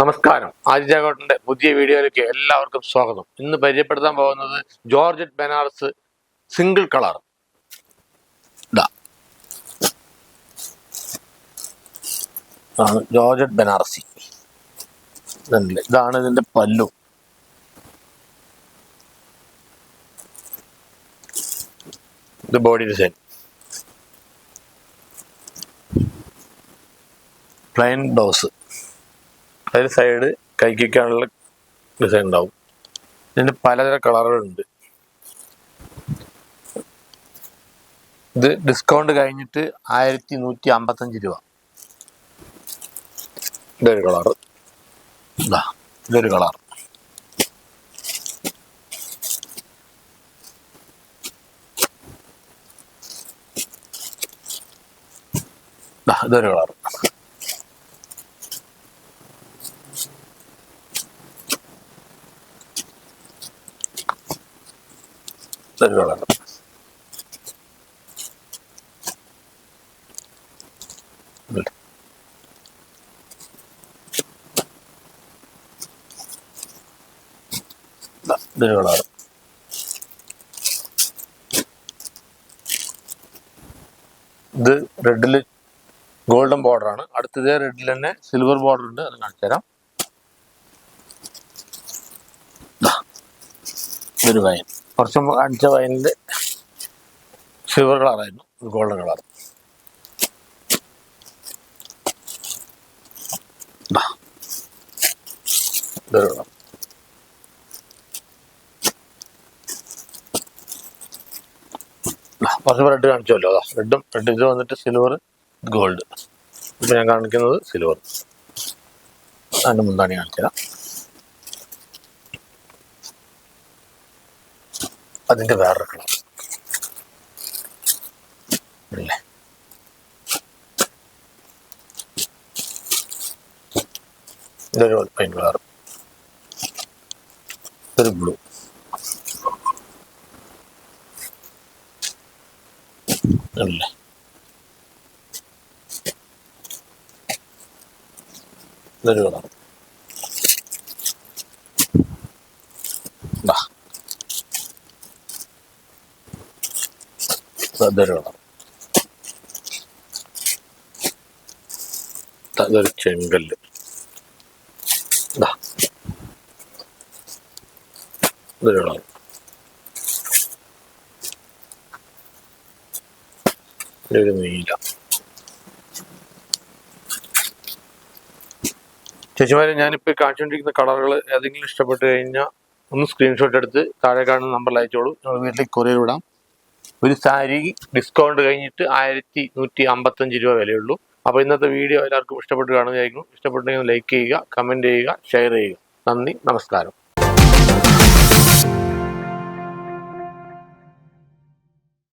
നമസ്കാരം. ആദിജാഗോട്ടിന്റെ പുതിയ വീഡിയോയിലേക്ക് എല്ലാവർക്കും സ്വാഗതം. ഇന്ന് പരിചയപ്പെടുത്താൻ പോകുന്നത് ജോർജറ്റ് ബനാറസ് സിംഗിൾ കളർ. ഇതാ. ഇതാണ് ജോർജറ്റ് ബനാറസി. ഇതാണ് ഇതിന്റെ പല്ലു. ഇത് ബോഡി ഡിസൈൻ പ്ലെയിൻ ബ്ലൗസ് അതിൽ സൈഡ് കൈക്കാനുള്ള ഡിസൈൻ ഉണ്ടാവും. ഇതിന് പലതരം കളറുകളുണ്ട്. ഇത് ഡിസ്കൗണ്ട് കഴിഞ്ഞിട്ട് ആയിരത്തി നൂറ്റി അമ്പത്തഞ്ച് രൂപ. ഇതൊരു കളർ ഇതാ ഇതൊരു കളർ ഇതൊരു കളർ ഇതൊരു കളർ ഇതൊരു കളർ ഇത് റെഡിൽ ഗോൾഡൻ ബോർഡർ ആണ് അടുത്ത ഇതേ റെഡിൽ തന്നെ സിൽവർ ബോർഡർ ഉണ്ട് അത് കാണിച്ചു തരാം. ദാ, ഇതൊരു വൈൻ കുറച്ച് കാണിച്ച വൈനിന്റെ സിൽവർ കളറായിരുന്നു ഗോൾഡൻ കളർ ഇതൊരു കുറച്ച് റെഡ് കാണിച്ചല്ലോ അതാ റെഡും റെഡ് ഇത് വന്നിട്ട് സിൽവർ ഗോൾഡ് ഇപ്പൊ ഞാൻ കാണിക്കുന്നത് സിൽവർ അതിന് മുന്താണി കാണിച്ചുതരാം. അതിന്റെ വേറൊരു കളർ അല്ലേ? ഇതൊരു കളർ ഇതൊരു ബ്ലൂ അല്ലേ? ഇതൊരു കളർ കളർ അതൊരു ചെങ്കല്ല് ദാ. ഇതൊരു കളർ ഇതൊരു നീല. ചേച്ചിമാരെ ഞാനിപ്പോൾ കാണിച്ചുകൊണ്ടിരിക്കുന്ന കളറുകൾ ഏതെങ്കിലും ഇഷ്ടപ്പെട്ട് കഴിഞ്ഞാൽ ഒന്ന് സ്ക്രീൻഷോട്ട് എടുത്ത് താഴെ കാണുന്ന നമ്പറിൽ അയച്ചോളൂ. ഞങ്ങൾ വീട്ടിലേക്ക് കൊറിയർ വിടാം. ഒരു സാരി ഡിസ്കൗണ്ട് കഴിഞ്ഞിട്ട് ആയിരത്തി നൂറ്റി അമ്പത്തഞ്ച് രൂപ വിലയുള്ളൂ. അപ്പോൾ ഇന്നത്തെ വീഡിയോ എല്ലാവർക്കും ഇഷ്ടപ്പെട്ട് കാണുകയായിരിക്കും ഇഷ്ടപ്പെട്ടെങ്കിൽ ലൈക്ക് ചെയ്യുക കമന്റ് ചെയ്യുക ഷെയർ ചെയ്യുക. നന്ദി നമസ്കാരം.